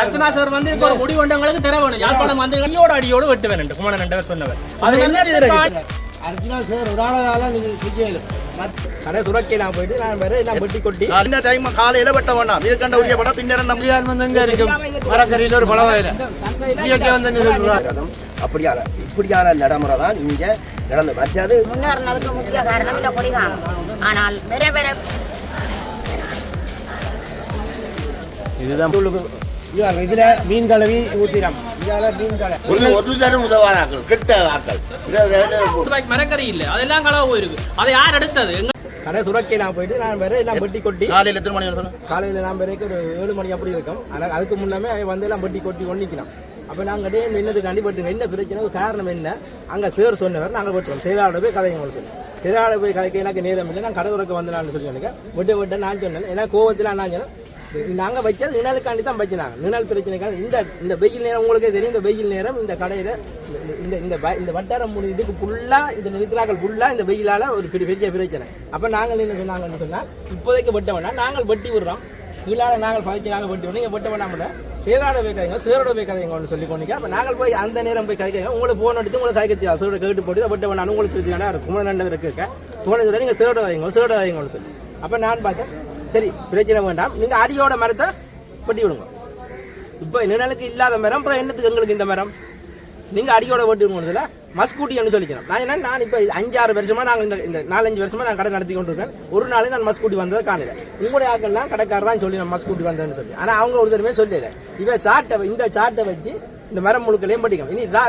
Archana sir வந்து ஒரு முடிவு வந்தவங்களுக்கு தர வேணும். யாழ்ப்பாணம் வந்து கையோட அடியோடு வெட்டு வேணும். ரெண்டவர் சொன்னவர். அது அர்ஜுனா சார் ஒரு ஆளால நீங்க செய்யலும் கடை துறக்கி நான் போயிட்டு நான் வேற எல்லாம் வெட்டி கொட்டி இந்த டைம் காலையில வெட்ட வேண்டாம். இது கண்ட உரிய படம் பின்னர் நம்ம முடியால் வந்து எங்க இருக்கும்? மரக்கறியில் ஒரு பழ வயல வந்து அப்படியான இப்படியான நடைமுறை தான் இங்க நடந்து. மற்றது முக்கிய காரணம் ஆனால் வேற வேற இதுதான். இதுல மீன் கலவி ஊத்திரம் இதால மீன் கலவி ஒரு ஒரு தரம் உதவாதாக்கள் கெட்ட ஆக்கள் ரூபாய்க்கு மரக்கறி இல்ல அதெல்லாம் களவு போயிருக்கு அதை யார் எடுத்தது கடை துறக்கி நான் போயிட்டு நான் வேற எல்லாம் வெட்டி கொட்டி காலையில எத்தனை மணி சொன்ன காலையில் நான் வரைக்கும் ஒரு ஏழு மணி அப்படி இருக்கும் ஆனால் அதுக்கு முன்னாமே வந்து எல்லாம் வெட்டி கொட்டி ஒன்றிக்கணும் அப்போ நாங்கள் டே என்னதுக்காண்டி வெட்டுங்க என்ன பிரச்சனை காரணம் என்ன அங்கே சேர் சொன்னவர் நாங்கள் வெட்டுறோம் செயலாளர் போய் கதைங்க உங்களுக்கு செயலாளர் போய் கதைக்க எனக்கு நேரம் இல்லை நான் கடை துறக்க வந்தேன்னு சொல்லி எனக்கு வெட்ட வெட்ட நான் சொன்னேன் ஏன்னா கோவத்தில் நான் சொன்னேன் நாங்கள் வச்சது நிழலுக்காண்டி தான் வச்சினாங்க நிழல் பிரச்சனைக்காக இந்த இந்த வெயில் நேரம் உங்களுக்கே தெரியும். இந்த வெயில் நேரம் இந்த கடையில் இந்த இந்த வ- இந்த வட்டாரம் இதுக்கு ஃபுல்லாக இந்த நிறுத்திராக்கள் ஃபுல்லாக இந்த வெயிலால் ஒரு பெரிய பெரிய பிரச்சனை. அப்போ நாங்கள் என்ன சொன்னாங்கன்னு சொன்னால் இப்போதைக்கு வெட்ட வேண்டாம். நாங்கள் வெட்டி விடுறோம். கீழால நாங்கள் பதிச்சு நாங்கள் வெட்டி விடுறோம். நீங்கள் வெட்ட வேண்டாம் சேரோட போய் கதைங்க சேரோட போய் கதைங்கன்னு சொல்லி கொண்டிக்க அப்போ நாங்கள் போய் அந்த நேரம் போய் கதைக்க உங்களுக்கு ஃபோன் எடுத்து உங்களுக்கு கதைக்க தெரியாது சேரோட கேட்டு போட்டு வெட்ட வேண்டாம் உங்களுக்கு சொல்லி இருக்கும். குமரன் ரெண்டு பேர் இருக்க. குமரன் சொல்லி நீங்கள் சேரோட கதைங்க சேரோட கதைங்கன்னு சொல்லி. அப்போ நான் பார்த்தேன் சரி பிரச்சனை வேண்டாம். நீங்கள் அடியோட மரத்தை வெட்டி விடுங்க. இப்போ நிழலுக்கு இல்லாத மரம் அப்புறம் என்னத்துக்கு எங்களுக்கு இந்த மரம்? நீங்கள் அடியோட ஓட்டு மஸ்கூட்டி மஸ்கூட்டின்னு சொல்லிக்கிறோம் நான் என்ன நான் இப்போ அஞ்சாறு வருஷமாக நாங்கள் இந்த இந்த நாலஞ்சு வருஷமாக நான் கடை நடத்தி கொண்டு இருக்கேன் ஒரு நாளே நான் மஸ்கூட்டி வந்ததை காணல. உங்களுடைய ஆக்கள்லாம் கடைக்காரர் தான் சொல்லி நான் மஸ்கூட்டி வந்தேன்னு சொல்லி. ஆனால் அவங்க ஒரு தடவை சொல்லல. இவன் சாட்டை இந்த சாட்டை வச்சு இந்த மரம் முழுக்களையும் படிக்கும் இனி ரா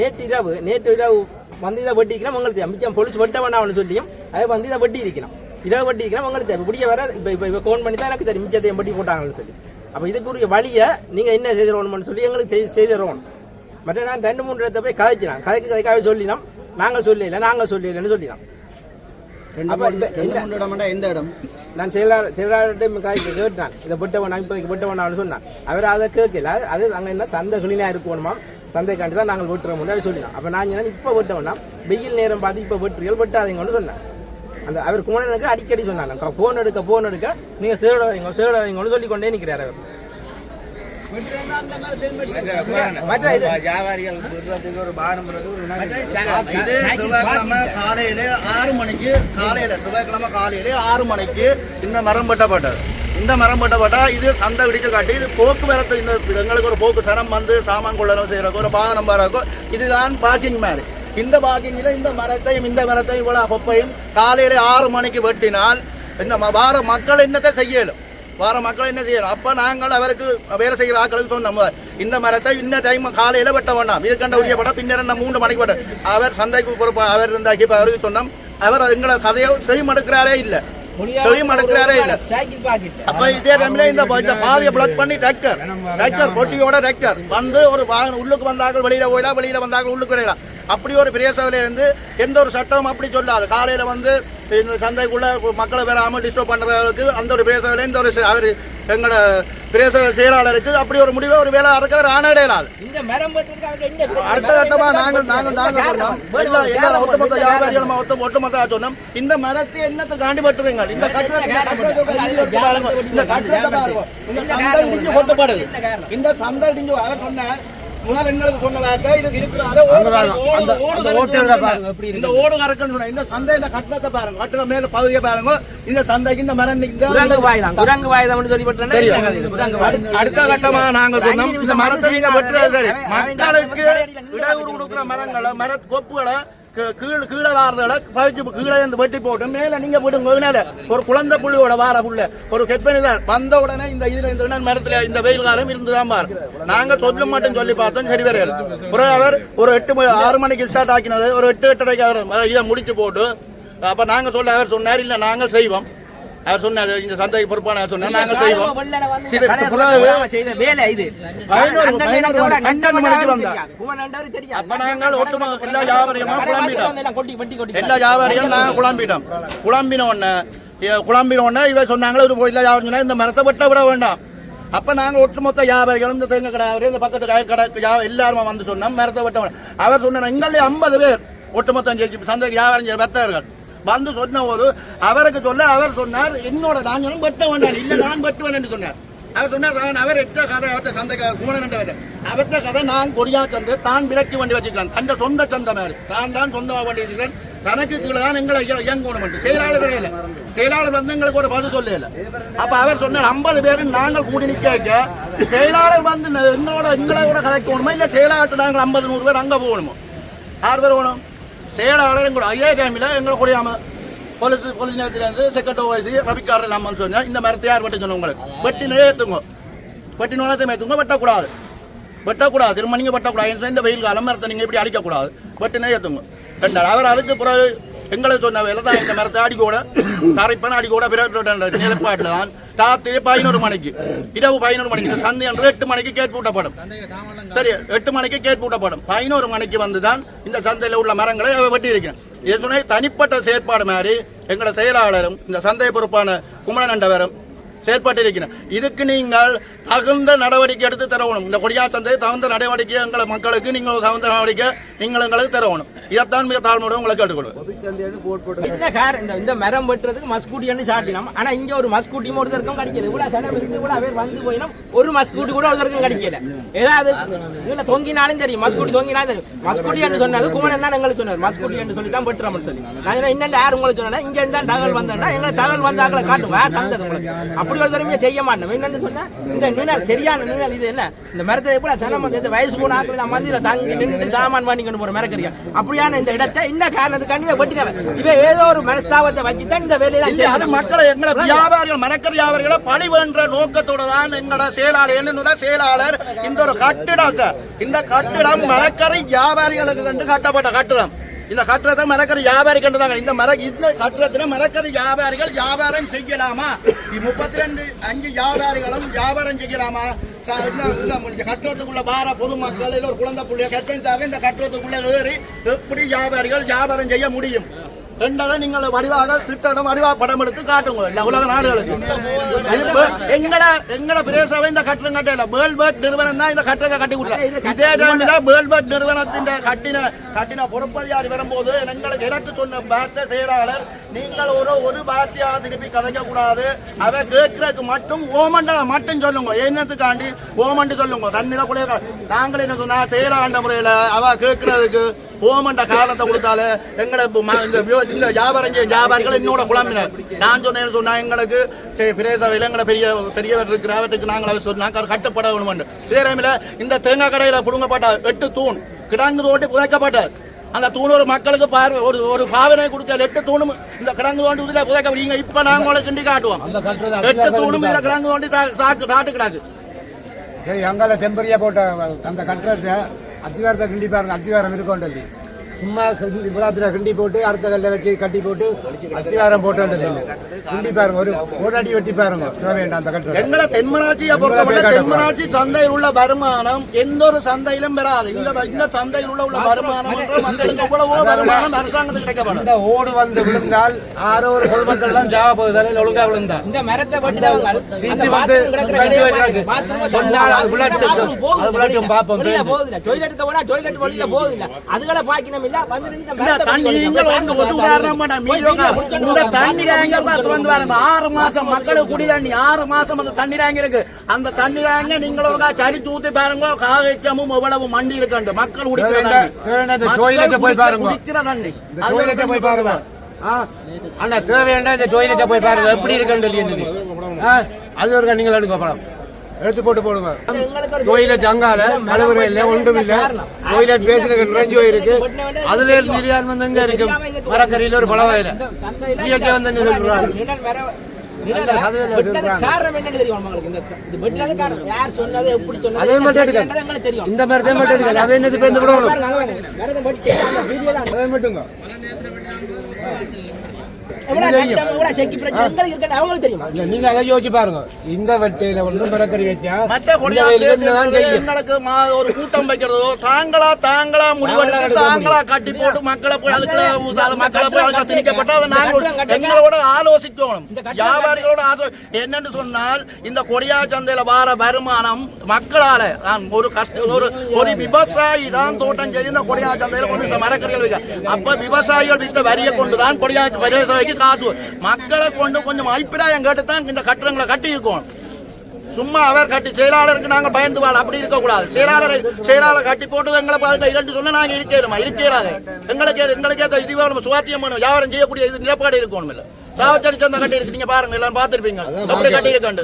நேற்று இரவு நேற்று இரவு வந்து இதை வெட்டிக்கிறோம் உங்களுக்கு தெரியும். மிச்சம் பொலிஸ் வெட்ட வேண்டாம்னு சொல்லியும் அதை வந்து இதை வெட்டி இருக்கணும் இரவு வெட்டி உங்களுக்கு தெரியும் இப்படியே வர இப்போ இப்போ இப்போ ஃபோன் பண்ணி தான் எனக்கு தெரியும். மிச்சத்தையும் வெட்டி போட்டாங்கன்னு சொல்லி. அப்போ இதுக்குரிய வழியை நீங்கள் என்ன செய்திடணும்னு சொல்லி எங்களுக்கு செய்து செய்திடணும் மற்ற நான் ரெண்டு மூணு இடத்த போய் கதைச்சினான் கதைக்கு கதைக்காக சொல்லினோம். நாங்கள் சொல்லல நாங்கள் சொல்லலைன்னு சொல்லினோம். எந்த இடம்? நான் செயலாளர் செயலாளர்கிட்ட காய்ச்சி கேட்டான். இதை விட்ட வேணாம் இப்போதைக்கு விட்ட வேணாம்னு சொன்னான். அவர் அதை கேட்கல. அது அங்கே என்ன சந்தை கிளீனாக இருக்கணுமா? சந்தைக்காண்டி தான் நாங்கள் வெட்டுறோம் அவர் சொல்லினோம் அப்போ நான் சொன்னேன் இப்போ வெட்ட வேணாம் வெயில் நேரம் பார்த்து இப்போ வெட்டுறீர்கள் வெட்டாதீங்கன்னு சொன்னேன். அந்த அவர் குமரனுக்கு அடிக்கடி சொன்னாங்க. ஃபோன் எடுக்க ஃபோன் எடுக்க. நீங்கள் சேடாதீங்க சேடாதீங்கன்னு சொல்லி கொண்டே நிற்கிறார் அவர். காலையில ஆறு மணிக்கு காலையில செவ்வாய்க்கிழமை காலையில ஆறு மணிக்கு இந்த மரம் வெட்டப்பட்டது. இந்த மரம் வெட்டப்பட்டா இது சந்தை விடிக்க காட்டி போக்குவரத்து இந்த எங்களுக்கு ஒரு போக்கு சனம் வந்து சாமான் கொள்ளணும் செய்யறக்கோ ஒரு வாகனம் வரக்கோ இதுதான் பார்க்கிங் மாதிரி. இந்த பார்க்கிங்கில் இந்த மரத்தையும் இந்த மரத்தையும் இவ்வளோ கொப்பையும் காலையில ஆறு மணிக்கு வெட்டினால் இந்த வார மக்கள் என்னத்தை செய்யலும்? வார மக்கள் என்ன செய்யணும்? அப்ப நாங்கள் அவருக்கு வேலை செய்கிற ஆட்களுக்கு சொன்னோம். இந்த மரத்தை இந்த டைம் காலையில வெட்ட வேண்டாம். இது கண்ட உரிய படம். பின்னர் என்ன மூன்று மணிக்கு வெட்ட அவர் சந்தைக்கு பொறுப்பு அவர் இருந்தாக்கி இப்ப அவருக்கு சொன்னோம். அவர் எங்களை கதையை செவிமடுக்கிறாரே இல்ல. செவிமடுக்கிறாரே இல்ல. அப்ப இதே டைம்ல இந்த இந்த பாதையை பிளாக் பண்ணி டிராக்டர் டிராக்டர் பொட்டியோட டிராக்டர் வந்து ஒரு வாகனம் உள்ளுக்கு வந்தார்கள் வெளியில போயிடலாம் வெளியில வந்தார்கள் உள்ளுக்கு வரையலாம் அப்படி ஒரு பிரேசவில இருந்து எந்த ஒரு சட்டமும் அப்படி சொல்லாது. காலையில வந்து இந்த சந்தைக்குள்ள மக்களை வராம டிஸ்டர்ப் பண்றதுக்கு அந்த ஒரு பிரேசவில இந்த ஒரு செ- அவர் எங்களோட பிரேச செயலாளருக்கு அப்படி ஒரு முடிவை ஒரு வேலை அறக்க மரம் வெட்டுறதுக்காக என்ன அடுத்த கட்டமா நாங்கள் நாங்கள் நாங்கள் சொன்னோம். எல்லா எல்லா ஒட்டுமொத்த வியாபாரிகள் ஒட்டு ஒட்டுமொத்த சொன்னோம். இந்த மரத்தை என்னத்தை காண்டி பட்டுறீங்க இந்த கட்டடத்தை இந்த பாருங்க. இந்த சந்தை இடிஞ்சு கொட்டப்படுது. இந்த சந்தை இடிஞ்சு அவர் சொன்னார் எங்களுக்கு சொன்ன இது இருக்கிறாரு. இந்த ஓடு கறக்குன்னு சொன்னார். இந்த சந்தை இந்த கட்டடத்தை பாருங்க கட்டட மேல பகுதியை பாருங்க இந்த சந்தைக்கு இந்த மரம் குரங்கு வாய்தான் குரங்கு வாய்தாம்னு சொல்லி அடுத்த- கட்டமா நாங்க சொன்னோம் இந்த மரத்தை நீங்க வெட்டுறது மக்களுக்கு கொடுக்குற மரங்களை மர கொப்புகளை கீழே கீழே வாரதோட பறிச்சு கீழே இருந்து வெட்டி போட்டு மேலே நீங்கள் விடுங்க மேல. ஒரு குழந்தை புள்ளியோட வார புள்ள. ஒரு கெப்பனி தான் வந்த உடனே இந்த இதில் இந்த மரத்தில் இந்த வெயில் காலம் இருந்துதான் பாரு. நாங்கள் சொல்ல மாட்டோம் சொல்லி பார்த்தோம். சரி வரையல பிறகு அவர் ஒரு எட்டு மணி ஆறு மணிக்கு ஸ்டார்ட் ஆக்கினது. ஒரு எட்டு எட்டரைக்கு அவர் இதை முடிச்சு போட்டு. அப்போ நாங்கள் சொல்ல அவர் சொன்னார் இல்லை நாங்கள் செய்வோம். அவர் சொன்னார்? இந்த சந்தைக்கு பொறுப்பான சொன்னார்? நாங்கள் செய்வோம். அப்ப நாங்கள் ஒட்டுமொ எல்லா வியாபாரியுமா குழம்பிட்டோம். எல்லா வியாபாரியும் நாங்கள் குழம்பிட்டோம். குழம்பின உடனே குழம்பின உடனே இவ சொன்னாங்களே ஒரு எல்லா வியாபாரம் இந்த மரத்தை வெட்ட விட வேண்டாம். அப்ப நாங்க ஒட்டுமொத்த வியாபாரிகளும் இந்த தேங்க கடை இந்த பக்கத்து கடை எல்லாருமே வந்து சொன்னோம் மரத்தை வெட்ட அவர் சொன்னார் எங்களே ஐம்பது பேர் ஒட்டுமொத்தம் சந்தைக்கு வியாபாரம் வர்த்தகர்கள் வந்து சொன்ன ஒரு அவருக்கு சொல்ல அவர் சொன்னார் என்னோட நான் சொன்னேன் வெட்ட வேண்டாம் இல்லை நான் வெட்டுவேன் சொன்னார். அவர் சொன்னார் "நான் அவர் எட்ட கதை அவர்கிட்ட சந்தை குமரன் அவர்கிட்ட கதை நான் கொடியா சந்தை தான் விலக்கி வண்டி வச்சுக்கிறான் அந்த சொந்த சந்தை மாதிரி. தான் தான் சொந்தமாக வண்டி வச்சுக்கிறேன் தனக்கு கீழே தான் எங்களை இயங்கணும் செயலாளர் கிடையாது செயலாளர் வந்து எங்களுக்கு ஒரு பதில் சொல்லல. அப்ப அவர் சொன்னார் ஐம்பது பேரும் நாங்கள் கூடி நிற்க செயலாளர் வந்து எங்களோட எங்களை கூட கதைக்கணுமா? இல்ல செயலாளர் நாங்கள் ஐம்பது நூறு பேர் அங்க போகணுமோ? யார் பேர் போகணும்? செயலாளர் எங்களோட ஐயா டைமில் எங்களை கூடியாம போலீஸ் போலீஸ் நேரத்துலேருந்து செக்ரட்டரி வயசு ரவிக்காரர் இல்லாமல் சொன்னா இந்த மரத்தை யார் வெட்ட சொன்ன உங்களுக்கு. வெட்டி ஏற்றுங்க வெட்டி நோளத்தை மேத்துங்க வெட்டக்கூடாது. வெட்டக்கூடாது. திரும்ப நீங்கள் வெட்டக்கூடாது இந்த வெயில் காலம் மரத்தை நீங்கள் இப்படி அடிக்கக்கூடாது வெட்டினே ஏற்றுங்க ரெண்டாவது அவர் அதுக்கு பிறகு எங்களை சொன்ன வேலை தான் இந்த மரத்தை அடிக்கூட தரைப்பன அடிக்கூட பிறகு நிலப்பாட்டில் தான். ராத்திரி பதினோரு மணிக்கு இரவு பதினோரு மணிக்கு சந்தை என்று எட்டு மணிக்கு கேட்டு விட்டப்படும் சரி எட்டு மணிக்கு கேட்டு விட்டப்படும் பதினோரு மணிக்கு வந்து தான் இந்த சந்தையில் உள்ள மரங்களை வெட்டி இருக்கிறேன் இது தனிப்பட்ட செயற்பாடு மாதிரி எங்களோட செயலாளரும் இந்த சந்தை பொறுப்பான குமரன் அண்டவரும் செயற்பட்டிருக்கிறேன் இதுக்கு நீங்கள் தகுந்த நடவடிக்கை எடுத்து தரணும். இந்த கொடியா சந்தை தகுந்த நடவடிக்கை எங்களை மக்களுக்கு நீங்கள் தகுந்த நடவடிக்கை நீங்கள் எங்களுக்கு தரணும். இதைத்தான் மிக தாழ்மையோடு உங்களை கேட்டுக்கொள்வேன் இந்த கார் இந்த இந்த மரம் வெட்டுறதுக்கு மஸ்கூட்டின்னு சாட்டினோம். ஆனா இங்க ஒரு மஸ்கூட்டியும் ஒருத்தருக்கும் கிடைக்கல. இவ்வளவு சனம் இருக்கு கூட அவர் வந்து போயினோம். ஒரு மஸ்கூட்டி கூட ஒருத்தருக்கும் கிடைக்கல. ஏதாவது இதுல தொங்கினாலும் தெரியும் மஸ்கூட்டி தொங்கினாலும் தெரியும் மஸ்கூட்டி என்று சொன்னது குமரன் தான் எங்களுக்கு சொன்னார். மஸ்கூட்டி என்று சொல்லி தான் வெட்டுறோம்னு சொல்லி. நான் இன்னும் யார் உங்களுக்கு சொன்னா இங்க இருந்தா தகவல் வந்தா எங்களுக்கு தகவல் வந்தாக்களை காட்டும் வேற தந்தது உங்களுக்கு. அப்படி ஒரு தடவை செய்ய மாட்டோம். என்னன்னு சொன்னா இந்த நிழல் சரியான நிழல் இது என்ன? இந்த மரத்தை எப்படி சனம் வந்து இந்த வயசு போன ஆட்கள் தான் மந்தியில தங்கி நின்று சாமான் வாங்கிக்கொண்டு போற மரக்கறியா அப்படியான இந்த இடத்தை என்ன காரணத்துக்காண்டி வெட்டினவன். இவன் ஏதோ ஒரு மனஸ்தாபத்தை வச்சுதான் இந்த வேலையெல்லாம் இல்ல, அது. மக்களை எங்களை வியாபாரிகள் மரக்கறி வியாபாரிகளை பழி வேண்ட நோக்கத்தோட தான் எங்களோட செயலாளர் என்ன செயலாளர் இந்த ஒரு கட்டிடத்தை இந்த கட்டிடம் மரக்கறி வியாபாரிகளுக்கு கண்டு கட்டப்பட்ட கட்டிடம். இந்த கட்டிடத்தை மரக்கறி வியாபாரி கண்டுதாங்க இந்த மர இந்த கட்டிடத்துல மரக்கறி வியாபாரிகள் வியாபாரம் செய்யலாமா? முப்பத்தி ரெண்டு அஞ்சு வியாபாரிகளும் வியாபாரம் செய்யலாமா? ச- இந்த இந்த பார பொதுமக்கள் இல்ல ஒரு குழந்தை புள்ளைய கட்டணித்தாக இந்த கட்டிடத்துக்குள்ள ஏறி எப்படி வியாபாரிகள் வியாபாரம் செய்ய முடியும்? ரெண்டாவது நீங்கள் வடிவாக திட்டம் வடிவா படம் எடுத்து காட்டுங்க இல்ல உலக நாடுகளுக்கு. எங்கட எங்கட பிரதேசவை இந்த கட்டணம் கட்டல வேர்ல்பர்ட் நிறுவனம் தான் இந்த கட்டணத்தை கட்டி கொடுத்தா இதே டைம்ல வேர்ல்பர்ட் நிறுவனத்தின் கட்டின கட்டின பொறுப்பதிகாரி வரும்போது எங்களுக்கு எனக்கு சொன்ன பாத்த செயலாளர் நீங்கள் ஒரு ஒரு பாத்தியா திருப்பி கதைக்க கூடாது அவ கேட்கறதுக்கு மட்டும் ஓமண்டா மட்டும் சொல்லுங்க. என்னத்துக்காண்டி? ஓமண்டு சொல்லுங்க. தண்ணில குளிய நாங்கள் என்ன சொன்னா செயலாண்ட முறையில அவ கேட்கறதுக்கு ஓமண்ட காரணத்தை கொடுத்தாலே ம- இந்த வியோ- இந்த வியாபாரம் வியாபாரிகள் என்னோட குழம்பினர். நான் சொன்னேன்னு சொன்னா எங்களுக்கு பிரேசவையில் எங்கட பெரிய பெரியவர் இருக்கிற அவற்றுக்கு நாங்கள் அவர் சொன்னாங்க கட்டுப்பட வேணும் இதே டைமில் இந்த தேங்காய் கடையில புடுங்கப்பட்ட எட்டு தூண் கிடங்கு தோண்டி புதைக்கப்பட்டது அந்த தூண் ஒரு மக்களுக்கு பார்வை ஒரு ஒரு பாவனை கொடுத்த எட்டு தூணும் இந்த கிடங்கு தோண்டி இதுல புதைக்க இப்ப நாங்க உங்களுக்கு கிண்டி காட்டுவோம். எட்டு தூணும் இந்த கிடங்கு தோண்டி தாட்டு கிடக்கு. சரி அங்கால டெம்பரியா போட்ட அந்த கட்டுறத அத்திவாரத்தை கிண்டி பாருங்க அத்திவாரம் இருக்கோண்டல்லி சும்மா கிண்டி விழாத்துல கிண்டி போட்டு அடுத்த கல்ல வச்சு கட்டி போட்டு அத்திவாரம் போட்டு கிண்டி பாருங்க ஒரு ஒரு அடி வெட்டி பாருங்க. வேண்டாம் அந்த கட்டுறது எங்கட தென்மராட்சியை பொறுத்தவரை தென்மராட்சி சந்தையில் உள்ள வருமானம் எந்த ஒரு சந்தையிலும் பெறாது. இந்த இந்த சந்தையில் உள்ள உள்ள வருமானம் மக்களுக்கு எவ்வளவோ வருமானம் அரசாங்கத்துக்கு கிடைக்கப்படும். இந்த ஓடு வந்து விழுந்தால் ஆரோ ஒரு பொதுமக்கள் தான் ஜாவ போகுது தலையில் ஒழுங்கா விழுந்தா? இந்த மரத்தை சீட்டு வந்து கட்டி விளையாட்டு பார்ப்போம். போகுது. இல்ல. போனா toilet வெளியில போகுது. இல்ல. அதுகளை பாக்கினம் ஆறு மாசம் மக்களுக்கு குடி தண்ணி ஆறு மாசம் அந்த தண்ணி டேங்க் இருக்கு அந்த தண்ணி டேங்க நீங்கள் ஒரு சரி தூத்தி பாருங்க காகச்சமும் எவ்வளவு மண்டி இருக்கு மக்கள் குடிக்கிற தேவையான- தண்ணி போய் பாருங்க. அண்ணா தேவையான இந்த டொய்லெட்டை போய் பாருங்க எப்படி இருக்குன்னு சொல்லி அது ஒரு நீங்கள் எடுங்க படம் எடுத்து போட்டு போடுங்க. டொய்லெட் அங்கால கழுவுற இல்ல. ஒன்றும் இல்ல. டொய்லெட் பேசுறதுக்கு நிறைஞ்சு போயிருக்கு அதுல இருந்து இரியான் வந்து எங்க இருக்கும் மரக்கறியில ஒரு பழவாயில இயற்கை வந்து சொல்றாங்க. இந்த அதே என்னது பேருந்து விடணும் அதை மட்டுங்க அவங்களுக்கு தெரியும்? இல்ல, நீங்க அதை யோசிச்சு பாருங்க. இந்த வெட்டையில ஒன்றும் மரக்கறி வச்சா இந்த ஒரு கூட்டம் வைக்கிறதோ தாங்களா தாங்களா முடிவெடுத்து தாங்களா கட்டி போட்டு மக்களை போய் அதுக்குள்ள அது மக்களை போய் அதுக்கு திணிக்கப்பட்ட இந்த கட்டுறோம். எங்களோட ஆலோசிக்கணும். இந்த வியாபாரிகளோட என்னன்னு சொன்னால் இந்த கொடியா சந்தையில வார வருமானம் மக்களால நான் ஒரு கஷ்ட ஒரு ஒரு விவசாயி தான் தோட்டம் செய்து இந்த கொடியா சந்தையில கொண்டு இந்த மரக்கறிகள் வைக்க. அப்ப விவசாயிகள் வித்த வரியை கொண்டு தான் கொடியா விவசாயிக்கு காசு. மக்களை கொண்டு கொஞ்சம் அபிப்பிராயம் கேட்டு தான் இந்த கட்டடங்களை கட்டி சும்மா அவர் கட்டி செயலாளருக்கு நாங்க பயந்து வாழ அப்படி இருக்க கூடாது செயலாளரை செயலாளர் கட்டி போட்டு எங்களை பார்த்து இரண்டு சொன்னா நாங்க இருக்கலாமா இருக்கலாது எங்களுக்கு எங்களுக்கு இது நம்ம சுவாத்தியம் வேணும் வியாபாரம் செய்யக்கூடிய இது நிலப்பாடு இருக்கணும் இல்லை. சாவச்சடி சந்தம் கட்டி இருக்கு. நீங்க பாருங்க எல்லாம் பார்த்திருப்பீங்க. அப்படி கட்டி இருக்காண்டு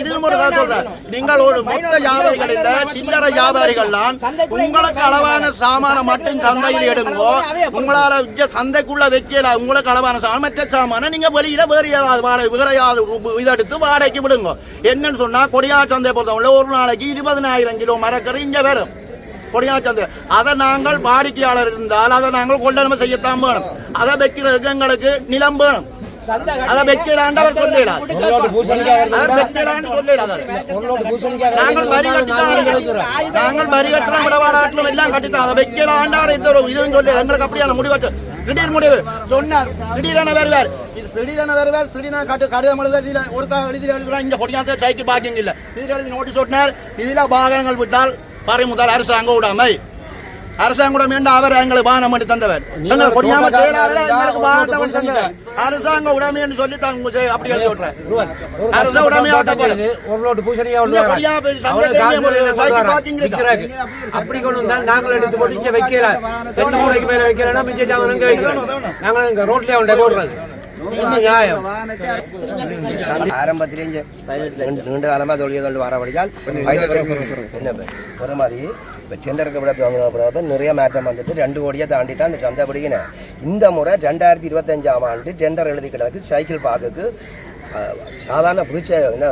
இது காசு சொல்றேன். நீங்கள் ஒரு மொத்த வியாபாரிகள் இல்ல சில்லறை வியாபாரிகள்லாம் உங்களுக்கு அளவான சாமான மட்டும் சந்தையில் எடுங்கோ. உங்களால சந்தைக்குள்ள வைக்கல உங்களுக்கு அளவான சாமான் மற்ற சாமான நீங்க வெளியில வேறு ஏதாவது வாடகை வேற ஏதாவது இதெடுத்து வாடகைக்கு விடுங்க. என்னன்னு சொன்னா கொடியா சந்தை பொறுத்தவரை ஒரு நாளைக்கு இருபதனாயிரம் கிலோ மரக்கறி இங்க வரும். கொடியா சந்தை அதை நாங்கள் வாடிக்கையாளர் இருந்தால் அதை நாங்கள் கொள்ளனமை செய்யத்தான் வேணும். அதை வைக்கிறதுக்கு எங்களுக்கு நிலம் வேணும். அதை வைக்கலாண்டு அவர் சொல்லலாம் நாங்கள் வரி கட்டித்தான். நாங்கள் வரி கட்டுறோம் விடவாடாட்டிலும் எல்லாம் கட்டித்தான். அதை வைக்கலாண்டு அவர் இந்த ஒரு இதுவும் சொல்லி எங்களுக்கு அப்படியான முடிவு வச்சு திடீர் முடிவு. சொன்னார். திடீரென வருவார் இது திடீரென வருவார் திடீரென கட்டு கடிதம் எழுத இதுல ஒரு எழுதி எழுதுறோம் இங்க கொடியாத்த சைக்கிள் பார்க்கிங் இல்ல. இதுல எழுதி நோட்டீஸ் ஓட்டினார் இதுல வாகனங்கள் விட்டால் பறிமுதல் அரசாங்க உடைமை. அரசாங்க உடைமை என்று அவர் எங்களுக்கு வாகனம் பண்ணி தந்தவர். கொடியாம அரசாங்க உடைமை என்று சொல்லி தான் அப்படி எழுதி விட்டுறேன். அரச ஒரு லோட்டு பூசணியா இருக்கு. அப்படி கொண்டு வந்தால் நாங்கள் எடுத்து போட்டு இங்க வைக்கல. ரெண்டு மூளைக்கு மேல வைக்கலன்னா மிச்ச ஜாமான் இங்க வைக்கிறோம் நாங்கள் இங்க ரோட்லயே உண்டை போடுறது இது நியாயம் ஆரம்பத்திலே இங்க நீண்ட- நீண்ட காலமா தொழில் வரபடியால் என்ன ஒரு மாதிரி இப்போ டெண்டருக்கு விட வாங்கினப்ப நிறைய மாற்றம் வந்துட்டு ரெண்டு கோடியை தாண்டி தான் இந்த சந்தை பிடிக்கினேன் இந்த முறை ரெண்டாயிரத்தி இருபத்தஞ்சாம் ஆண்டு டெண்டர் எழுதி கிடக்கு சைக்கிள் பார்க்குக்கு சாதாரண புதுச்ச என்ன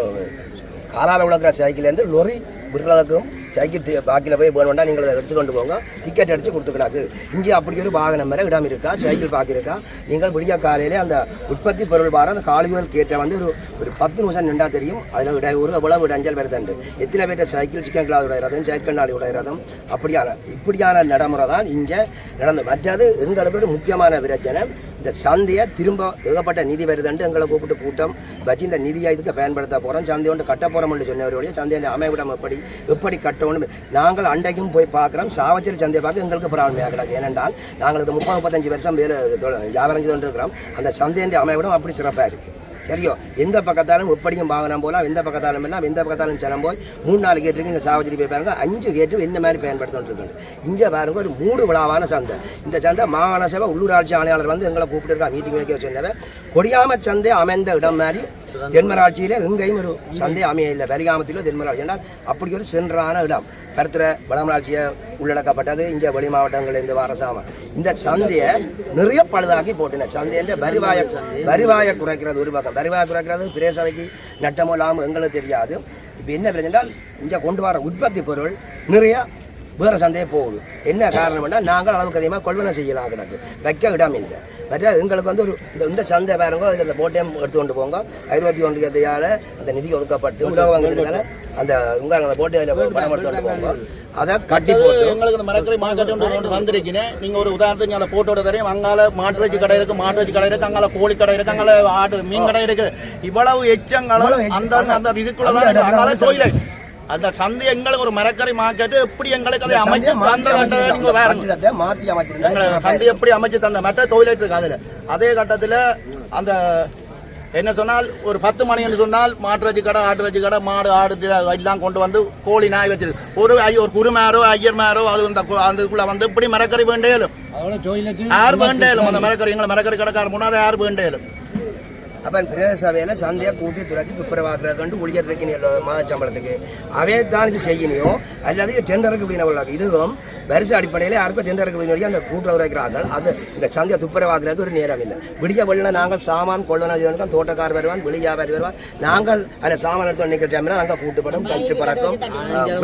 காலால் விளக்குற சைக்கிள்லேருந்து லொரி விடுறதுக்கும் சைக்கிள் பாக்கில் பாக்கியில் போய் வேணும்னா நீங்கள் அதை எடுத்துக்கொண்டு போங்க. டிக்கெட் அடித்து கொடுத்துக்கிடாது இங்கே அப்படி ஒரு வாகனம் வரை இடம் இருக்கா? சைக்கிள் பாக்கு இருக்கா? நீங்கள் விடிய காலையிலே அந்த உற்பத்தி பொருள் பாரு அந்த காலிகள் கேட்ட வந்து ஒரு ஒரு பத்து நிமிஷம் நின்றா தெரியும். அதில் இட ஒரு எவ்வளவு அஞ்சல் வருதுண்டு எத்தனை பேர்ட்ட சைக்கிள் சிக்கன் கிளாஸ் ரதம் சைக்கிள் நாளி ரதம்? அப்படியான இப்படியான நடைமுறை தான் இங்கே நடந்து மற்றது எங்களுக்கு ஒரு முக்கியமான பிரச்சனை. இந்த சந்தையை திரும்ப ஏகப்பட்ட நிதி வருதுண்டு எங்களை கூப்பிட்டு கூட்டம் வச்சு இந்த நிதியை இதுக்கு பயன்படுத்த போகிறோம் சந்தையோண்டு கட்ட போகிறோம்னு சொன்னவருடைய சந்தையை அமைவிடம் எப்படி எப்படி கட்டணும் நாங்கள் அண்டைக்கும் போய் பார்க்குறோம். சாவச்சேரி சந்தையை பார்க்க எங்களுக்கு பிராணமையாக கிடக்கு. ஏனென்றால் நாங்கள் இது முப்பது முப்பத்தஞ்சு வருஷம் வேலை வியாபாரம் செய்து கொண்டு இருக்கிறோம் அந்த சந்தையின் அமைவிடம் அப்படி சிறப்பாக இருக்குது சரியோ? எந்த பக்கத்தாலும் எப்படியும் வாகனம் போகலாம் எந்த பக்கத்தாலும் எல்லாம் எந்த பக்கத்தாலும் செல்லம் போய். மூணு நாலு கேட்டுருக்கு இங்கே சாவச்சேரி போய் பாருங்க. அஞ்சு கேட்டு இந்த மாதிரி பயன்படுத்திட்டு இருக்காங்க இங்கே பாருங்க ஒரு மூடு விழாவான சந்தை. இந்த சந்தை மாகாண சபை உள்ளூராட்சி ஆணையாளர் வந்து எங்களை கூப்பிட்டுருக்கா மீட்டிங் வைக்க சொன்னவன் கொடியாம சந்தை அமைந்த இடம் மாதிரி தென்மராட்சியில எங்கேயும் ஒரு சந்தை அமைய இல்லை. வெளிகாமத்திலோ தென்மராட்சி. ஏன்னா அப்படி ஒரு சென்றான இடம். கருத்துற வடமராட்சியை உள்ளடக்கப்பட்டது. இங்கே வெளி மாவட்டங்கள் இந்த வார சாமான். இந்த சந்தையை நிறைய பழுதாக்கி போட்டின. சந்தைன்ற வரிவாய வருவாயை குறைக்கிறது ஒரு பக்கம். வரிவாய குறைக்கிறது பிரேசவைக்கு நட்டமோ இல்லாமல் எங்களுக்கு தெரியாது. இப்போ என்ன பிரச்சனை இங்கே கொண்டு வர உற்பத்தி பொருள் நிறையா வேறு சந்தையே போகுது. என்ன காரணம்னா நாங்கள் அளவுக்கு அதிகமாக கொள்வனை செய்யலாம் கிடக்கு வைக்க இடம் இல்லை. மற்ற எங்களுக்கு வந்து ஒரு இந்த இந்த சந்தை பாருங்க இந்த போட்டையும் எடுத்து கொண்டு போங்க. ஐரோப்பிய ஒன்றியத்தையால் அந்த நிதி ஒதுக்கப்பட்டு உலக வங்கினால அந்த உங்க அந்த போட்டையில் பணம் எடுத்து கொண்டு போங்க. அதை கட்டி எங்களுக்கு இந்த மரக்கறி மார்க்கெட் ஒன்று வந்திருக்கீங்க நீங்க ஒரு உதாரணத்துக்கு அந்த போட்டோட தெரியும் அங்கால மாட்டுறச்சி கடை இருக்கு மாட்டுறச்சி கடை இருக்கு அங்கால கோழி கடை இருக்கு அங்கால ஆடு மீன் கடை இருக்கு. இவ்வளவு எச்சங்களும். அந்த அந்த இருக்கு. அங்கால கோயில் அந்த சந்தை எங்களுக்கு ஒரு மரக்கறி மார்க்கெட் எப்படி எங்களுக்கு அதை இந்த அமைச்சு நீங்க வேற அமைச்சிருந்தா மாற்றி எங்களை அமைச்சிருந்தா சந்தை எப்படி அமைச்சு தந்த மற்ற டொய்லெட் இருக்கு அதுல அதே கட்டத்துல அந்த என்ன சொன்னால் ஒரு பத்து மணி என்று சொன்னால் மாட்டுறச்சி கடை ஆட்டுறச்சி கடை மாடு ஆடு எல்லாம் கொண்டு வந்து கோழி நாய் வச்சிருக்கு ஒரு ஐ- ஒரு குருமாரோ ஐயர்மாரோ அது அந்த கு- அதுக்குள்ள வந்து இப்படி மரக்கறி வேண்டேலும். யார் வேண்டேலும் அந்த மரக்கறி? எங்களை மரக்கறி கடைக்கார முன்னாடி யார் வேண்டேலும்? அப்போ பிரதேச சபையில் சந்தையை கூட்டி துறக்கி துப்புரவாக்குறது கண்டு ஊழியர் இருக்கீங்க மாத சம்பளத்துக்கு. அவே தான் செய்யணும் அல்லது டெண்டருக்கு வினவலாக்கு இதுவும் வரிசை அடிப்படையில் யாருக்கும் டெண்டருக்கு வினவடி அந்த கூட்டுறவு வைக்கிறார்கள் அது இந்த சந்தையை துப்புரவாக்குறதுக்கு ஒரு நேரம் இல்லை. விடிய வெள்ள நாங்கள் சாமான் கொள்ளணும் தோட்டக்கார் வருவான் வெளி வியாபாரி வருவான். நாங்கள் அந்த சாமான் எடுத்து நிற்கிற டைமில் நாங்கள் கூட்டுப்படும் கஷ்ட பறக்கும்.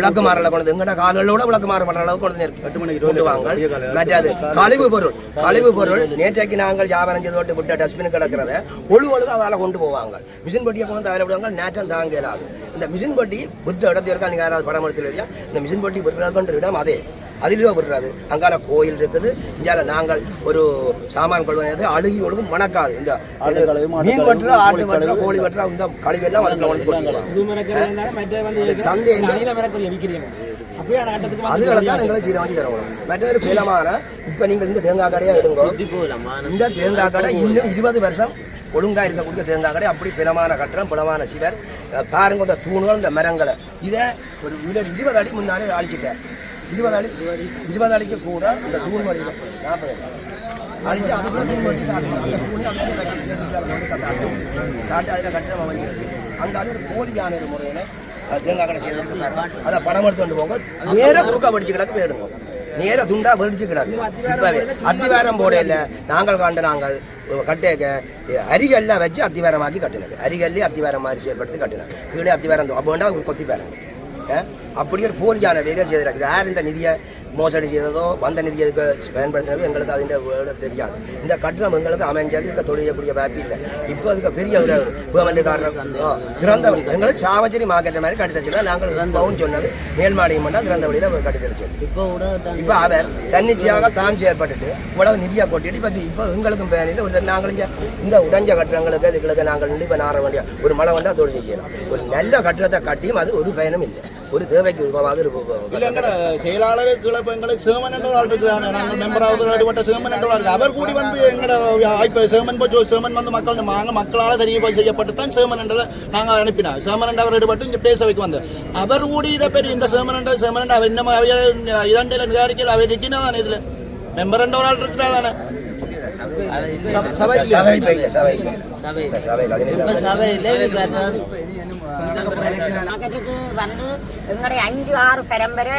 விளக்கு மாறல கொண்டு எங்கட கால்களோட விளக்கு மாற பண்ற அளவுக்கு கொண்டு நிறுத்தி கொண்டு வாங்க. மற்றது கழிவு பொருள். கழிவு பொருள் நேற்றைக்கு நாங்கள் வியாபாரம் செய்து விட்டு விட்ட டஸ்ட்பின் கிடக்கிறத ஒழு ஒழுது அதில் கொண்டு போவாங்க. மிஷின் பட்டியை கொண்டு அதில் விடுவாங்க. நேற்றம் தாங்க இயலாது இந்த மிஷின் பட்டி விற்ற இடத்துல இருக்கா? நீங்கள் யாராவது படம் எடுத்துல இல்லையா இந்த மிஷின் பட்டி விடுறதுன்ற இடம் அதே. அதிலேயே விடுறது அங்கால கோயில் இருக்குது. இங்கால நாங்கள் ஒரு சாமான் கொள்வது அழுகி ஒழுகும் மணக்காது. இந்த மீன் வெட்டுற ஆட்டு வெட்டுற கோழி வெட்டுற இந்த கழிவெல்லாம் அதுல கொண்டு போட்டுருவாங்க இந்த சந்தை அதுகளை தான் எங்களை சீர வாங்கி தரணும். மற்றொரு பிலமான இப்ப நீங்க இந்த தேங்காய் கடையா எடுங்க. இந்த தேங்காய் கடை இன்னும் இருபது வருஷம் ஒழுங்காக இருக்கக்கூடிய தேங்காய் கடை அப்படி பிளமான கட்டணம் பிளமான சிலர் பாருங்க இந்த தூண்கள் இந்த மரங்களை. இதை ஒரு இருபது இருபது அடி முன்னாலே அழிச்சிட்டேன். இருபது அடி இருபது அடிக்கு கூட இந்த தூண் வழியில் நாற்பது அழிச்சு அதுக்குள்ள தூண் வரி அந்த தூணி அதுக்கு கட்டி கட்டாட்டும் காட்டி. அதில் கட்டணம் அமைஞ்சிருக்கு. அந்த அது ஒரு போலியான ஒரு முறையில் தேங்காய் கடை செய்திருக்கு அதை பணம் எடுத்து கொண்டு போங்க. நேராக குறுக்கா படிச்சு கிடக்கு போயிடுவோம் நேர துண்டா வெடிச்சு கிடக்கு. இப்பவே அத்திவாரம் போடையில நாங்கள் காண்ட நாங்கள் கட்டேக்க அரிகல்லாம் வச்சு அத்திவாரமாக்கி கட்டினது. அரிகல்லி அத்திவாரம் மாதிரி செயல்படுத்தி கட்டினது. கீழே அத்திவாரம் அப்போ கொத்தி பேரம் அப்படி ஒரு போலியான வேலையை செய்திருக்கு யார் இந்த நிதியை மோசடி செய்ததோ வந்த நிதியை இதுக்கு பயன்படுத்தினதோ எங்களுக்கு வேலை தெரியாது. இந்த கட்டணம் எங்களுக்கு அமைஞ்சது இதுக்கு தொழில் செய்யக்கூடிய வாய்ப்பு இல்லை. இப்போ அதுக்கு பெரிய ஒரு காரணம் திறந்தவழி எங்களுக்கு சாவச்சேரி மார்க்கெட் மாதிரி கட்டி தச்சுனா நாங்கள் பவுன் சொன்னது மேல்மாடியம் பண்ணால் திறந்த வழியில் கட்டி தச்சு இப்போ அவர் தன்னிச்சையாக தான் செயற்பட்டுட்டு இவ்வளவு நிதியை கொட்டிட்டு இப்போ இப்போ எங்களுக்கும் பேனில் ஒரு நாங்கள் இந்த உடைஞ்ச கட்டணங்களுக்கு இதுகளுக்கு நாங்கள் இப்போ நார வேண்டிய ஒரு மழை வந்தால் தொழில் செய்யலாம். ஒரு நல்ல கட்டணத்தை கட்டியும் அது ஒரு பயனும் இல்லை. ஒரு தேவைக்கு இல்ல எங்கட செயலாளர் கிளப்பு எங்களுக்கு சேமன் என்ற ஆள் இருக்கிறாங்க நாங்கள் மெம்பராவது அடிபட்ட சேமன் என்ற ஆள். அவர் கூடி வந்து எங்கட இப்ப சேமன் போச்சு சேமன் வந்து மக்கள் நாங்க மக்களால் தெரிய போய் செய்யப்பட்டு தான் சேமன் என்றதை நாங்க அனுப்பினோம் சேமன் என்ற அவர் ஈடுபட்டு இங்க பேச வைக்க வந்து அவர் கூடி இதை பெரிய இந்த சேமன் என்ற சேமன் என்ற அவர் இன்னமும் அவைய இதாண்டில நிகாரிக்கல அவர் இருக்கிறா தானே இதுல மெம்பர் என்ற ஒரு ஆள் இருக்கிறா தானே சபை- சபை இல்லையா? மார்க்கெட்டுக்கு வந்து எங்களுடைய அஞ்சு ஆறு பரம்பரை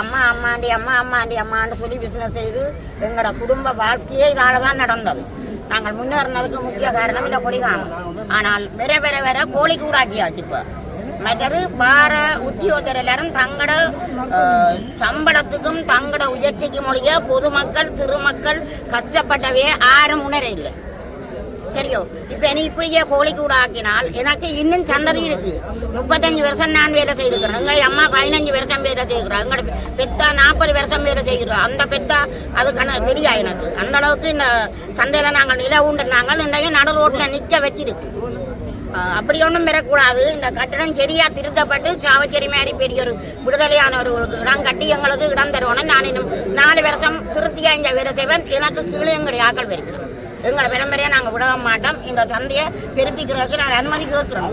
அம்மா அம்மாண்டி அம்மா அம்மாண்டி அம்மான்னு சொல்லி பிசினஸ் செய்து எங்களோட குடும்ப வாழ்க்கையே இதால தான் நடந்தது நாங்கள் முன்னேறினதுக்கு முக்கிய காரணம் இந்த கொடிகானம் ஆனால் வேற வேற வேற கோழி கூடாக்கியாச்சு இப்போ மற்றது வார உத்தியோகத்தர் எல்லாரும் தங்களோட சம்பளத்துக்கும் தங்களோட உயர்ச்சிக்கும் ஒழிய பொதுமக்கள் சிறுமக்கள் கஷ்டப்பட்டவையே யாரும் உணர இல்லை சரியோ இப்போ நீ இப்படியே கோழி கூட ஆக்கினால் எனக்கு இன்னும் சந்ததி இருக்கு முப்பத்தஞ்சு வருஷம் நான் வேலை செய்திருக்கிறேன் எங்களை அம்மா பதினஞ்சு வருஷம் வேலை செய்கிறோம் எங்களோட பெத்தா நாற்பது வருஷம் வேலை செய்கிறோம் அந்த பெத்தா அது கண தெரியா எனக்கு அந்த அளவுக்கு இந்த சந்தையில நாங்கள் நில உண்டு நாங்கள் இன்றைய நடு ரோட்டில் நிற்க வச்சிருக்கு அப்படி ஒன்றும் பெறக்கூடாது இந்த கட்டடம் சரியா திருத்தப்பட்டு சாவச்சேரி மாதிரி பெரிய ஒரு விடுதலையான ஒரு இடம் கட்டி எங்களுக்கு இடம் தருவோம் நான் இன்னும் நாலு வருஷம் திருப்தியா இந்த வேலை செய்வேன் எனக்கு கீழே எங்களுடைய ஆக்கள் வருகிறேன் எங்களை பரம்பரையா நாங்கள் விட மாட்டோம். இந்த சந்தையை பெருப்பிக்கிறதுக்கு நான் அனுமதி கேட்குறோம்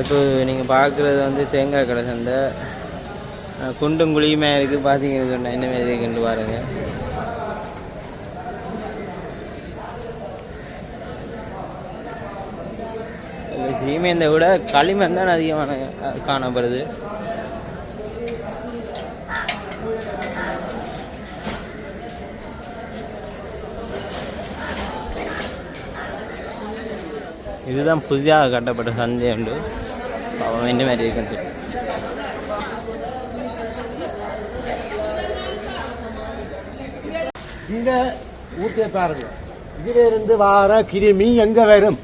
இப்போ நீங்கள் பார்க்குறது வந்து தேங்காய் கடை சந்தை. குண்டும் குழியுமே இருக்குது பார்த்தீங்கன்னு சொன்னால் என்ன மாதிரி இருக்குன்னு பாருங்க. சீமேந்தை விட களிமண் தான் அதிகமான காணப்படுது. இதுதான் புதிதாக கட்டப்பட்ட சந்தை உண்டு அவன் என்ன மாதிரி இருக்குன்னு சொல்லி. இந்த ஊட்டியை பாருங்க. இதுல வார கிருமி எங்கே வரும்?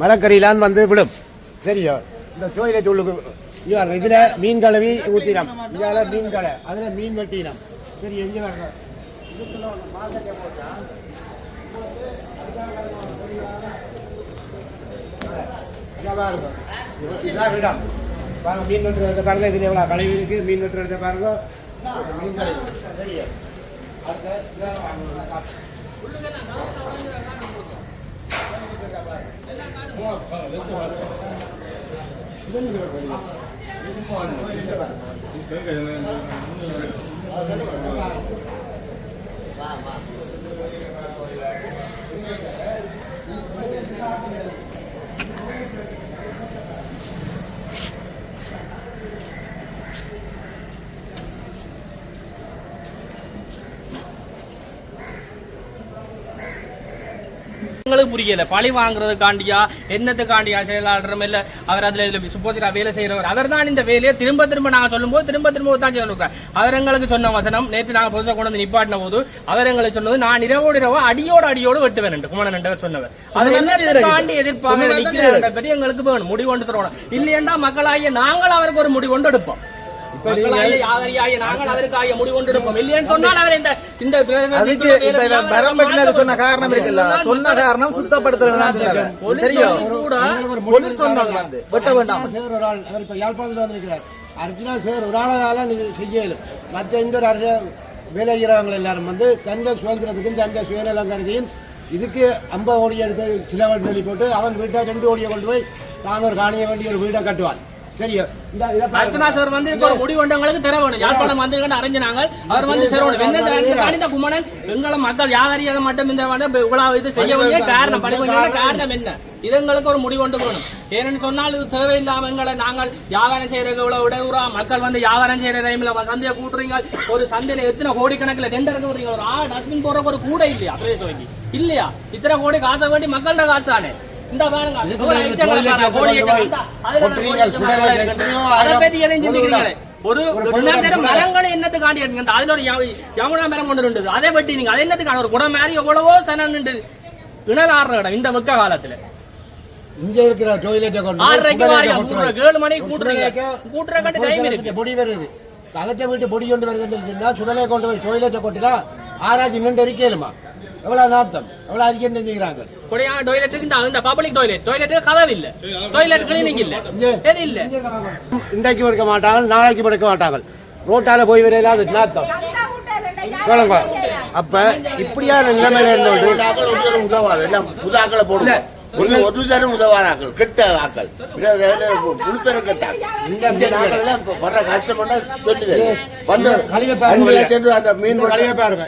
மரக்கறியிலான் வந்து விடும் சரியா? இந்த டோய்லெட் உள்ளுக்கு இதில் மீன் கழுவி ஊற்றினோம். இதால மீன் கடை அதில் மீன் வெட்டினோம். சரி எங்கே வரணும் இதுக்குள்ள ஒரு மார்க்கெட்டை போட்டால் இங்க பாருங்க இதான் இடம் பாருங்க மீன் வெட்டுற இடத்த பாருங்க. இதுல எவ்வளவு கழிவு இருக்கு? மீன் இடத்த பாருங்க. இது மீன் கழிவு சரியா புரியல. பழி வாங்குறதுக்காண்டியா என்னத்துக்காண்டியா செயலாளரும் இல்ல. அவர் அதுல இதுல சுப்போசிட்டா வேலை செய்யறவர் அவர் தான் இந்த வேலையை திரும்ப திரும்ப நாங்க சொல்லும்போது திரும்ப திரும்ப தான் சொல்லுவாங்க அவர் எங்களுக்கு சொன்ன வசனம் நேற்று நாங்க புதுசாக கொண்டு வந்து நிப்பாட்டின போது அவர் எங்களுக்கு சொன்னது நான் இரவோடு இரவோ அடியோடு அடியோடு வெட்டுவேன் என்று. குமரன் என்றவர் சொன்னவர். அது என்னத்துக்காண்டி பற்றி எங்களுக்கு வேணும். முடிவு கொண்டு தரணும். இல்லையென்றா மக்களாகிய நாங்கள் அவருக்கு ஒரு முடிவு கொண்டு எடுப்போம். நாங்கள் சொன்னால் அவர் இந்த அதுக்கு சொன்ன காரணம் இருக்குல்ல? சொன்ன காரணம் சுத்தப்படுத்துறதுனால தெரியும். போலீஸ் சொன்னது வந்து. வெட்ட வேண்டாம். சேர் ஒரு ஆள் அவர் இப்போ யாழ்ப்பாணத்தில் வந்திருக்கிறார். அர்ஜுனா சேர் ஒரு ஆளால நீங்க செய்யலும் மற்ற இந்த ஒரு அரச வேலை செய்கிறவங்க எல்லாரும் வந்து தந்த சுதந்திரத்துக்கும் தந்த சுயநலம் கருதியும் இதுக்கு ஐம்பது கோடி எடுத்து சில சொல்லி போட்டு அவன் வீட்டை ரெண்டு கோடியை கொண்டு போய் தான் ஒரு காணிய வேண்டிய ஒரு வீடை கட்டுவான். அர்ச்சனா சார் வந்து ஒரு முடிவு எங்களுக்கு தர வேணும். யாழ்ப்பாணம் அவர் வந்து காணித குமணன் எங்களை மக்கள் யாவரியாக மட்டும் இந்த இவ்வளவு இது செய்ய வேண்டிய காரணம் படிக்க காரணம் என்ன? இது எங்களுக்கு ஒரு முடிவு கொண்டு போகணும் ஏன்னு சொன்னால் இது தேவையில்லாம எங்களை நாங்கள் வியாபாரம் செய்யறது விடவுறா மக்கள் வந்து வியாபாரம் செய்யற டைம்ல சந்தையை கூட்டுறீங்க. ஒரு சந்தையில எத்தனை கோடிக்கணக்கில் டெண்டர் விடுறீங்க ஒரு ஆ டஸ்ட்பின் போறதுக்கு ஒரு கூட இல்லையா? பிரதேச வங்கி. இல்லையா? இத்தனை கோடி காசை வேண்டி மக்கள்கிட்ட காசானே? இந்த பாருங்க. ஒரு ஐட்டங்கள் கோடி அதை பத்தி எதையும் சிந்திக்கிறீங்களே மரங்களை என்னத்துக்கு காண்டி எடுங்க? அதுல யமுனா மரம் கொண்டு இருந்தது அதை வெட்டி நீங்க அதை என்னத்துக்கு ஒரு குடம் மாதிரி எவ்வளவோ சனம் இணல் ஆடுற இடம் இந்த வெக்க காலத்துல. இங்க இருக்கிற டொய்லெட்டை கொண்டு ஆறரைக்கு வாரியா? ஏழு மணிக்கு கூட்டுறீங்க. கூட்டுற கட்டி டைம் இருக்கு. பொடி வருது. அகற்ற வீட்டு பொடி கொண்டு வருதுன்னு சுடலை கொண்டு போய் டொய்லெட்டை ஆராய்ச்சி நின்று இருக்கலுமா எவ்வளவு நாத்தம் எவ்வளவு அதிகம் செஞ்சுக்கிறாங்க கொடையா டாய்லெட்டுக்கு இந்த இந்த பப்ளிக் டாய்லெட் டாய்லெட் கதவு இல்ல டாய்லெட் கிளீனிங் இல்ல எது இல்ல இன்றைக்கு எடுக்க மாட்டாங்க நாளைக்கு எடுக்க மாட்டாங்க ரோட்டால போய் வரையில அது நாத்தம் கேளுங்க அப்ப இப்படியான நிலைமையில இருந்தோம் உதவாது எல்லாம் புது ஆக்களை போடுங்க ஒரு ஒரு தரம் உதவாத ஆக்கள் கெட்ட ஆக்கள் புழுப்பெற கெட்ட இந்த ஆக்கள் எல்லாம் இப்ப வர்ற கஷ்டப்பட்டா சொல்லுது. வந்து அஞ்சு. லட்சம் ரூபா அந்த மீன் பாருங்க.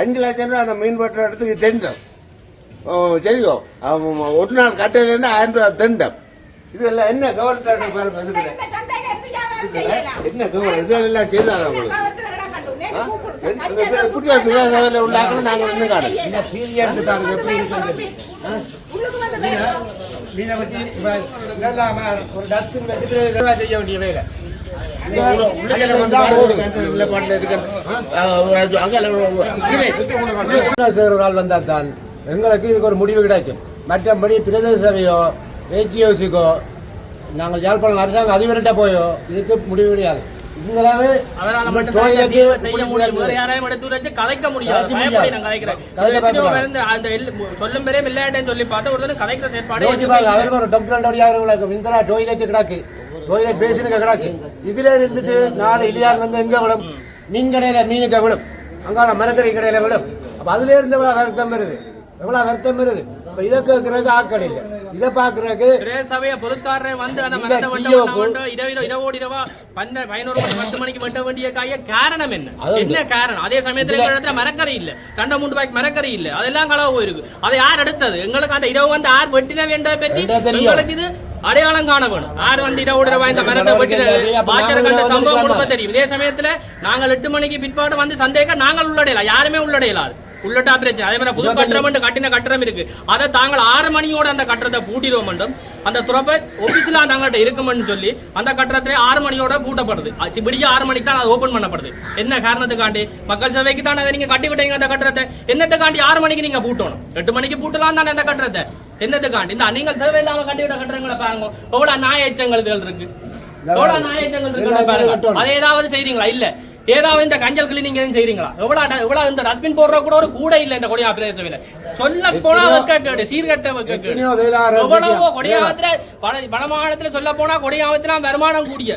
அஞ்சு லட்சம் ரூபா அந்த மீன் வெட்டுற இடத்துக்கு தெண்டம். ஓ, சரியோ அவன் ஒரு நாள் கட்டையில இருந்து ஆயிரம் ரூபா தெண்டம். இதெல்லாம் என்ன கவர்மெண்ட் பாருங்க என்ன கவர்மெண்ட் இதெல்லாம் செய்தாங்க உங்களுக்கு சபையில உள்ள ஆக்கள் நாங்கள் இன்னும் காணும் இந்த எடுத்து பாருங்க எப்படி மீனை இப்ப இதெல்லாம் ஒரு டஸ்ட் செய்ய வேண்டிய வேலை உள்ளே வந்து பாருங்க, உள்ள பாட்டுல இருக்கு. ஆ, ஒரு அஞ்சு- அங்க ஒரு- கீழே. சேர் ஒரு ஆள் வந்தால் தான் எங்களுக்கு இதுக்கு ஒரு முடிவு கிடைக்கும் மற்றபடி பிரதேச சபையோ ஏஜிஓசிக்கோ நாங்கள் யாழ்ப்பாணம் அரசாங்கம் அதிபர்கிட்ட போயோ இதுக்கு முடிவு கிடையாது இவங்களாவே அதனால மட்டும் செய்ய முடியும் வேற யாரையும் எடுத்து வச்சு கதைக்க முடியாது. பயப்படி. நான் இந்த அந்த சொல்லும் பேரே விளையாட்டேன்னு சொல்லி பார்த்தா ஒருத்தர் கதைக்கிற செயற்பாடு அவர் ஒரு டாக்டர் அவர்களுக்கு இந்தரா டொய்லெட் கிடக்கு. டொய்லெட் பேசினுக்கு கிடக்கு. இதுல இருந்துட்டு நாலு இலியான் வந்து எங்க விழும்? மீன் கடையில மீனுக்கு விழும். அங்கால மரக்கறி கடையில விழும். அப்ப அதுல இருந்து எவ்வளவு வருத்தம் வருது? எவ்வளவு வருத்தம் வருது? இதை கேட்கறதுக்கு ஆட்கள் இல்லை. இதை பாக்குறதுக்கு சபைய புரஸ்காரரை வந்து அந்த மரத்தை வெட்ட இருபது இருபது இரவா பன்ன பதினோரு மணி பத்து மணிக்கு வெட்ட வேண்டிய காய காரணம் என்ன? என்ன காரணம்? அதே சமயத்துல எங்க இடத்துல மரக்கறி இல்ல. கண்ட மூன்று பாய்க்கு மரக்கறி இல்ல. அதெல்லாம் களவு போயிருக்கு அதை யார் எடுத்தது? எங்களுக்கு அந்த இரவு வந்து யார் வெட்டின வேண்டதை பற்றி ரெண்டே தெரியும். எங்களுக்கு இது அடையாளம் காண வேணும் யார் வந்து இரவு இரவா மரத்தை கண்ட சம்பவம் தெரியும். இதே சமயத்துல நாங்கள் எட்டு மணிக்கு பிற்பாடு வந்து சந்தேகம் நாங்கள் உள்ளடையலாம். யாருமே உள்ளடையலாது. உள்ளட்டா பிரச்சனை அதே மாதிரி புது கட்டடம் கட்டின கட்டடம் இருக்கு. அதை தாங்கள் ஆறு மணியோட அந்த கட்டடத்தை பூட்டிடுவோம் மட்டும் அந்த துறப்பை ஒபிசிலா தங்கள்கிட்ட இருக்குமென்னு சொல்லி அந்த கட்டடத்திலே ஆறு மணியோட பூட்டப்படுது. விடிய ஆறு மணிக்கு தான் அது ஓபன் பண்ணப்படுது. என்ன காரணத்துக்காண்டி? மக்கள் சபைக்கு தான் அதை நீங்க கட்டி விட்டீங்க அந்த கட்டடத்தை. என்னத்துக்காண்டி ஆறு மணிக்கு நீங்க பூட்டணும்? எட்டு மணிக்கு பூட்டலாம் தானே அந்த கட்டடத்தை. என்னத்துக்காண்டி? இந்த நீங்கள் தேவையில்லாம கட்டி விட்ட கட்டடங்களை பாருங்க. எவ்வளவு நாய எச்சங்கள் இதுகள் இருக்கு. எவ்வளவு நாய எச்சங்கள் இருக்கு பாருங்க. அதை ஏதாவது செய்றீங்களா? இல்ல. ஏதாவது இந்த கஞ்சல் கிளீனிங் எதுவும் செய்றீங்களா? எவ்வளவு எவ்வளவு இந்த டஸ்ட்பின் போடுற கூட ஒரு கூட இல்ல இந்த கொடியா பிரதேச சொல்ல போனா வெக்க கேடு சீர்கட்ட வெக்க கேடு எத்தனையோ வேளாளர் எவ்வளவோ. கொடியாவத்துல வட வடமாகாணத்துல சொல்ல போனா கொடியாவத்துல வருமானம் கூடிய.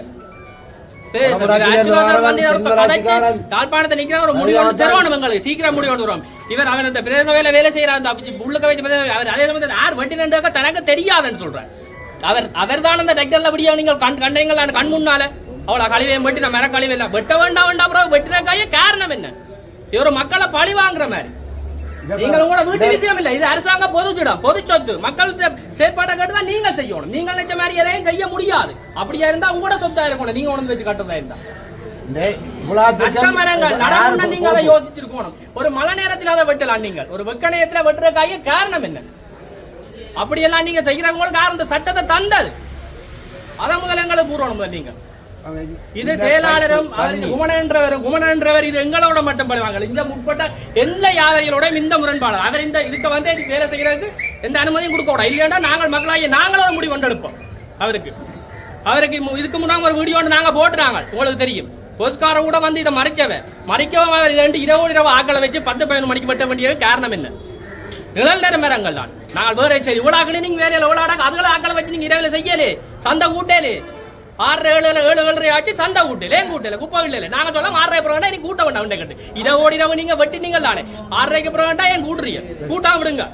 சீக்கிரம் முடிவு இவர் அவன் அந்த பிரதேச வேலை செய்யற அந்த அப்படி உள்ளுக்க வச்சு அவர் அதே சமயத்தில் யார் வெட்டினதாக தனக்கு தெரியாதுன்னு சொல்றேன் அவர் அவர் தான் அந்த டெக்டர்ல விடிய நீங்கள் கண் கண்டீங்கள் கண் முன்னால அவ்வளவு கழிவையும் வெட்டி நான் மர கழிவு இல்லை. வெட்ட வேண்டாம் வேண்டாம் அப்புறம் வெட்டின காய காரணம் என்ன? இது ஒரு மக்களை பழி வாங்குற மாதிரி. நீங்கள் உங்களோட வீட்டு விஷயம் இல்ல. இது அரசாங்க பொதுச்சிடம் பொது சொத்து. மக்கள் செயற்பாட்டை கேட்டு தான் நீங்கள் செய்யணும். நீங்கள் நினைச்ச மாதிரி எதையும் செய்ய முடியாது. அப்படியா இருந்தா உங்களோட சொத்தா இருக்கணும். நீங்க உணர்ந்து வச்சு கட்டுறதா இருந்தா. நீங்க அதை யோசிச்சிருக்கணும். ஒரு மழை நேரத்தில் அதை வெட்டலாம் நீங்கள். ஒரு வெக்க நேரத்துல வெட்டுற காய காரணம் என்ன? அப்படியெல்லாம் நீங்க செய்யறவங்களுக்கு காரணம் சட்டத்தை தந்தது? அதை முதல்ல எங்களுக்கு கூறணும் நீங்க. இது செயலாளரும் அவர் இந்த குமணன்றவர் குமணன்றவர் இது எங்களோட மட்டும் பண்ணுவாங்க இந்த முற்பட்ட எந்த யாதரைகளோட இந்த முரண்பாடு. அவர் இந்த இதுக்கு வந்து இதுக்கு வேலை செய்யறதுக்கு எந்த அனுமதியும் கொடுக்க கூடாது. இல்லையா நாங்கள் மக்களாகிய நாங்களும் முடிவு கொண்டெடுப்போம். அவருக்கு. அவருக்கு இதுக்கு முன்னாடி ஒரு வீடியோ நாங்க போட்டுறாங்க. உங்களுக்கு தெரியும். போஸ்கார கூட வந்து இதை மறைச்சவன் மறைக்கவும் அவர் ரெண்டு இரவு இரவு ஆக்களை வச்சு பத்து பதினொன்று மணிக்கு வெட்ட வேண்டிய காரணம் என்ன? நிழல் நேர மரங்கள் தான். நாங்கள் வேற சரி இவ்வளோ கிளீனிங் வேற எவ்வளோ அதுகளை ஆக்களை வச்சு நீங்க இரவில் செய்யலே. சந்தை கூட்டேலே ஆறரை ஏழு ஏழு ஏழு ஏழரை ஆச்சு சந்தை கூட்டல ஏன் கூட்டல குப்பை இல்ல நாங்க சொல்ல ஆறரை பிறகு நீ கூட்ட வேண்டாம் உண்டை கட்டு இதை ஓடினவங்க நீங்க வெட்டினீங்க தானே ஆறரைக்கு வேண்டாம் ஏன் கூட்டுறீங்க? கூட்டாம விடுங்க.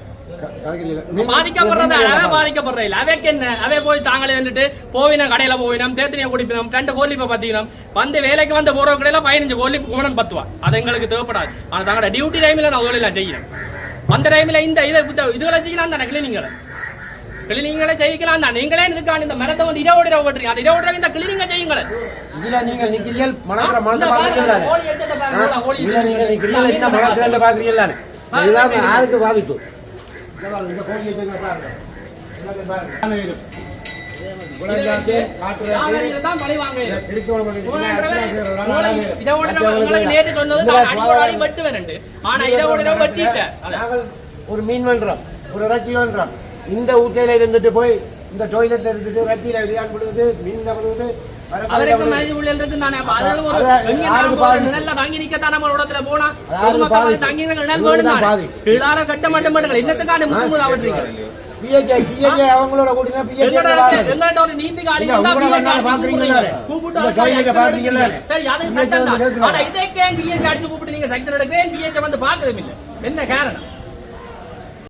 பாதிக்கப்படுறதா? அவை பாதிக்கப்படுறது இல்ல அவைக்கு என்ன? அவை போய் தாங்களே வந்துட்டு போவினம் கடையில போவினம் தேத்தனியா குடிப்பினோம் ரெண்டு கோழி இப்ப பாத்தீங்கன்னா வந்து வேலைக்கு வந்த போற கடையில பதினஞ்சு கோழி கோணன் பத்துவா அது எங்களுக்கு தேவைப்படாது. ஆனா தாங்களோட டியூட்டி டைம்ல நான் தொழிலாம் செய்யணும். அந்த டைம்ல இந்த இதை இதுகளை செய்யலாம் தானே கிளீனிங்களை கிளீனிங்களை செய்யலாம் தான். நீங்களே இதுக்கான இந்த மரத்தை வந்து இதை ஓடி ஓட்டுறீங்க. அந்த இதை ஓடுற இந்த கிளீனிங்க செய்யுங்களேன் இதுல நீங்க நிக்கிறீர்கள் மணக்கிற மனத்தை பாக்குறீங்களா இதுல நீங்க நிக்கிறீர்கள் என்ன மனத்தை பாக்குறீங்களா. அதான். நாங்கள் ஒரு மீன் பண்றோம் ஒரு இறைச்சி பண்றோம் இந்த ஊட்டையில இருந்துட்டு போய் இந்த டொய்லெட்ல இருந்துட்டு இறைச்சியில விளையாண்டு விடுவது மீன்ல விடுவது அவருக்கு. மனித இருக்கு தானே. ஒரு எங்க தங்கி நிக்கத்தான் நம்ம இடத்துல போனா, பொதுமக்கள்? தங்கி வேணும் தான் கட்ட மாட்ட மாட்டேங்க. அவங்களோட கூட்டினா இடத்துல- வாங்க. எங்கள்ட்ட ஒரு நீதி காலி இருந்தா பாக்குறீங்களா? கூப்பிட்டு action பாக்குறீங்களா? சரி, அது சட்டம் தான். அடிச்சு கூப்பிட்டு நீங்க எடுக்கிறேன், PH வந்து பார்க்கறதும் இல்ல. என்ன காரணம்